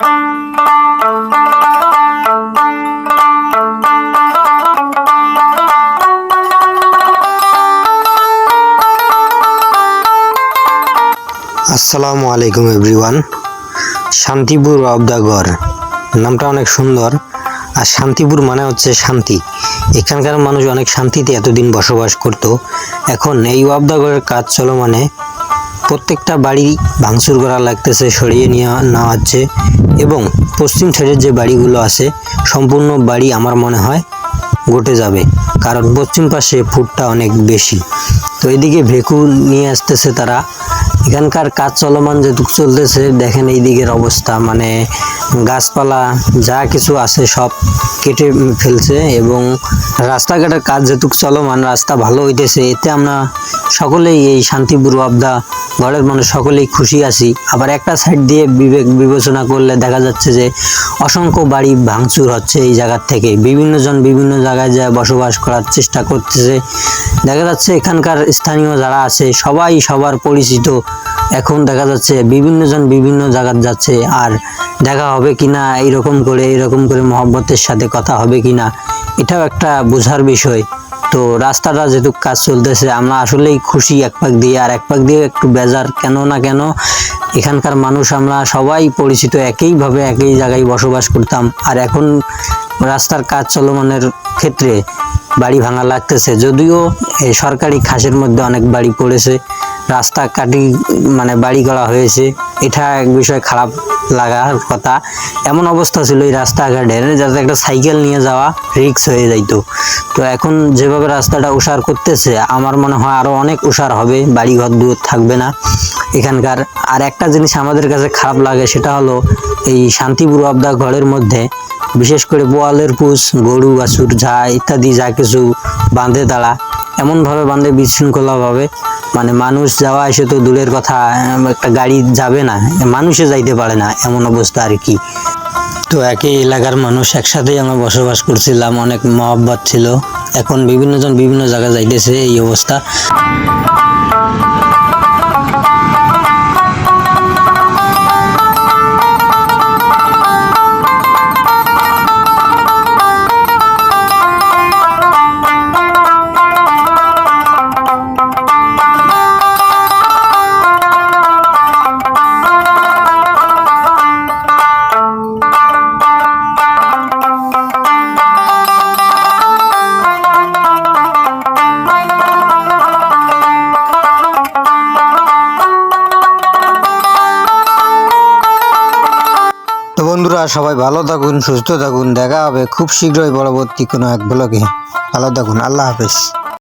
আসসালামু আলাইকুম everyone. Shantipur of the গড় নামটা অনেক সুন্দর। আর শান্তিপুর মানে হচ্ছে শান্তি। এখানকার মানুষ অনেক শান্তিতে এতদিন বসবাস করত। এখন এই অব দ্য গড়ের কাজ চলো মানে প্রত্যেকটা বাড়ি ভাঙচুর করা লাগতেছে, সরিয়ে নিয়ে না হচ্ছে এবং পশ্চিম সাইডের যে বাড়িগুলো আছে, সম্পূর্ণ বাড়ি আমার মনে হয় ঘটে যাবে। কারণ পশ্চিম পাশে ফুটটা অনেক বেশি। তো এদিকে ভেকু নিয়ে আসতেছে তারা। এখানকার কাজ চলমান যেটুকু চলতেছে, দেখেন এই দিকের অবস্থা। মানে গাছপালা, যা কিছু আছে সব কেটে ফেলছে এবং রাস্তাঘাটের কাজ যেটুকু চলমান, রাস্তা ভালো হইতেছে, এতে আমরা সকলেই এই শান্তিপুর অবদা ঘরের মানুষ সকলেই খুশি আছি। আবার একটা সাইড দিয়ে বিবেক বিবেচনা করলে দেখা যাচ্ছে যে অসংখ্য বাড়ি ভাঙচুর হচ্ছে এই জায়গার থেকে। বিভিন্ন জন বিভিন্ন জায়গায় যা বসবাস করার চেষ্টা করতেছে। দেখা যাচ্ছে এখানকার স্থানীয় যারা আছে, সবাই সবার পরিচিত। এখন দেখা যাচ্ছে বিভিন্ন জন বিভিন্ন জায়গার যাচ্ছে আর দেখা হবে কিনা, এইরকম করে এরকম করে মহব্বতের সাথে কথা হবে কিনা, এটাও একটা বোঝার বিষয়। তো রাস্তাটা যেহেতু কাজ চলতেছে, আমরা আসলেই খুশি এক পাক দিয়ে। আর এক পাক দিয়ে একটু বেজার, কেন না কেন, এখানকার মানুষ আমরা সবাই পরিচিত, একইভাবে একই জায়গায় বসবাস করতাম। আর এখন রাস্তার কাজ চলমানের ক্ষেত্রে বাড়ি ভাঙা লাগতেছে, যদিও সরকারি খাসের মধ্যে অনেক বাড়ি পড়েছে। রাস্তা কাটি মানে বাড়ি করা হয়েছে। এটা এক বিষয় খারাপ লাগার কথা। এমন অবস্থা ছিল এই রাস্তাঘাটের যাতে একটা সাইকেল নিয়ে যাওয়া রিক্স হয়ে যাইতো। তো এখন যেভাবে রাস্তাটা উষার করতেছে, আমার মনে হয় আরও অনেক উষার হবে বাড়ি ঘর দূর থাকবে না। এখানকার আর একটা জিনিস আমাদের কাছে খারাপ লাগে, সেটা হলো এই শান্তিপুর অবদা ঘরের মধ্যে, বিশেষ করে বোয়ালের পুষ, গরু, বাছুর যা ইত্যাদি যা কিছু বাঁধে তারা। এমনভাবে বাঁধে বিশৃঙ্খলাভাবে। মানে মানুষ যাওয়া এসে তো দূরের কথা একটা গাড়ি যাবে না মানুষে যাইতে পারে না, এমন অবস্থা আর কি। তো একই এলাকার মানুষ একসাথেই আমরা বসবাস করছিলাম, অনেক মহাব্বত ছিল। এখন বিভিন্নজন বিভিন্ন জায়গায় যাইতেছে এই অবস্থা। বন্ধুরা, সবাই ভালো থাকুন, সুস্থ থাকুন। দেখা হবে খুব শীঘ্রই পরবর্তী কোনো এক ব্লগে। ভালো থাকুন, আল্লাহ হাফেজ।